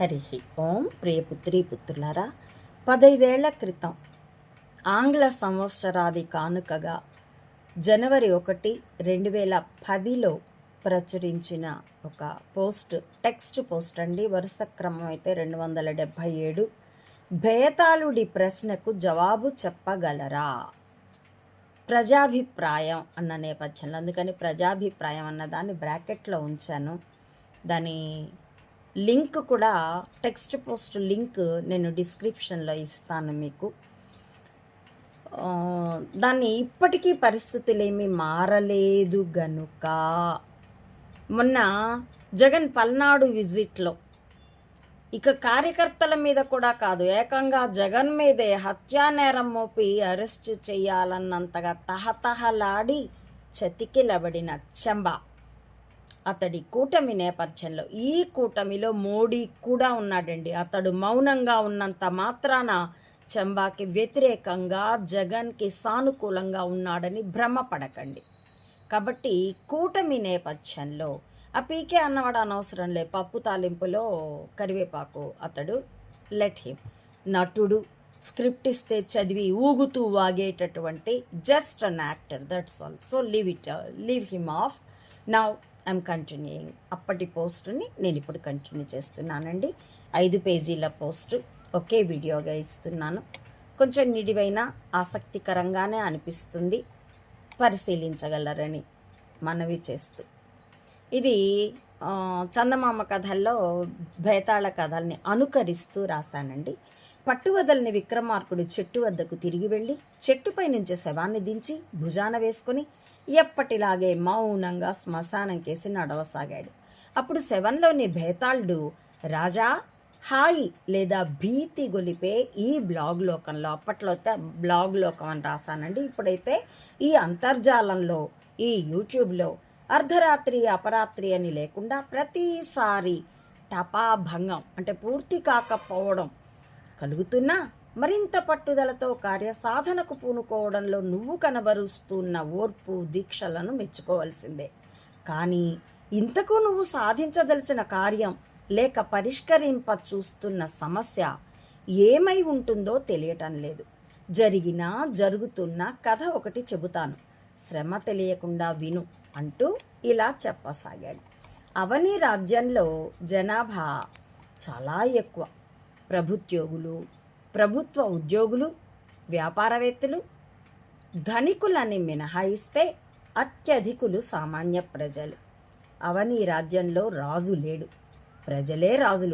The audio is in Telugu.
హరి ఓం ప్రియపుత్రి పుత్రులారా పదైదేళ్ళ క్రితం ఆంగ్ల సంవత్సరాది కానుకగా జనవరి ఒకటి రెండు వేల పదిలో ప్రచురించిన ఒక పోస్ట్ టెక్స్ట్ పోస్ట్ అండి. వరుస క్రమం అయితే రెండు వందల డెబ్భై ఏడు. భేతాళుడి ప్రశ్నకు జవాబు చెప్పగలరా? ప్రజాభిప్రాయం అన్న నేపథ్యంలో. అందుకని ప్రజాభిప్రాయం అన్న దాన్ని బ్రాకెట్లో ఉంచాను. దాని లింక్ కూడా టెక్స్ట్ పోస్ట్ లింక్ నేను డిస్క్రిప్షన్లో ఇస్తాను మీకు. దాన్ని ఇప్పటికీ పరిస్థితులు ఏమీ మారలేదు గనుక మొన్న జగన్ పల్నాడు విజిట్లో ఇక కార్యకర్తల మీద కూడా కాదు ఏకంగా జగన్ మీదే హత్యానేరం మోపి అరెస్టు చేయాలన్నంతగా తహతహలాడి చతికిలబడిన చెంబ. అతడి కూటమి నేపథ్యంలో ఈ కూటమిలో మోడీ కూడా ఉన్నాడండి. అతడు మౌనంగా ఉన్నంత మాత్రాన చంబాకి వ్యతిరేకంగా జగన్కి సానుకూలంగా ఉన్నాడని భ్రమపడకండి. కాబట్టి కూటమి నేపథ్యంలో ఆ పీకే అన్నవాడు అనవసరం లే పప్పు తాలింపులో కరివేపాకు అతడు లెట్ హిమ్. నటుడు స్క్రిప్ట్ ఇస్తే చదివి ఊగుతూ వాగేటటువంటి just an actor that's all. So leave it leave him off. Now I'm continuing అప్పటి పోస్టుని నేను ఇప్పుడు కంటిన్యూ చేస్తున్నానండి. ఐదు పేజీల పోస్ట్. ఒకే వీడియోగా ఇస్తున్నాను. కొంచెం నిడివైన ఆసక్తికరంగానే అనిపిస్తుంది. పరిశీలించగలరని మనవి చేస్తూ. ఇది చందమామ కథల్లో భేతాళ కథల్ని అనుకరిస్తూ రాశానండి. పట్టువదలని విక్రమార్కుడు చెట్టు వద్దకు తిరిగి వెళ్ళి చెట్టుపై నుంచి శవాన్ని దించి భుజాన వేసుకుని ఎప్పటిలాగే మౌనంగా శ్మశానం కేసి నడవసాగాడు. అప్పుడు సెవెన్లోని భేతాళుడు రాజా హాయి లేదా భీతి గొలిపే ఈ బ్లాగ్ లోకంలో అప్పట్లో అయితే బ్లాగ్ లోకం అని రాశానండి. ఇప్పుడైతే ఈ అంతర్జాలంలో ఈ యూట్యూబ్లో అర్ధరాత్రి అపరాత్రి అని లేకుండా ప్రతిసారి టపాభంగం అంటే పూర్తి కాకపోవడం కలుగుతున్నా? మరింత పట్టుదలతో కార్యసాధనకు పూనుకోవడంలో నువ్వు కనబరుస్తున్న ఓర్పు దీక్షలను మెచ్చుకోవాల్సిందే. కానీ ఇంతకు నువ్వు సాధించదలిచిన కార్యం లేక పరిష్కరింప చూస్తున్న సమస్య ఏమై ఉంటుందో తెలియటం లేదు. జరిగిన జరుగుతున్న కథ ఒకటి చెబుతాను. శ్రమ తెలియకుండా విను అంటూ ఇలా చెప్పసాగాడు. అవని రాజ్యంలో జనాభా చాలా ఎక్కువ. ప్రభుత్యోగులు ప్రభుత్వ ఉద్యోగులు వ్యాపారవేత్తలు ధనికులని మినహాయిస్తే అత్యధికులు సామాన్య ప్రజలు. అవని రాజ్యంలో రాజు లేడు. ప్రజలే రాజులు.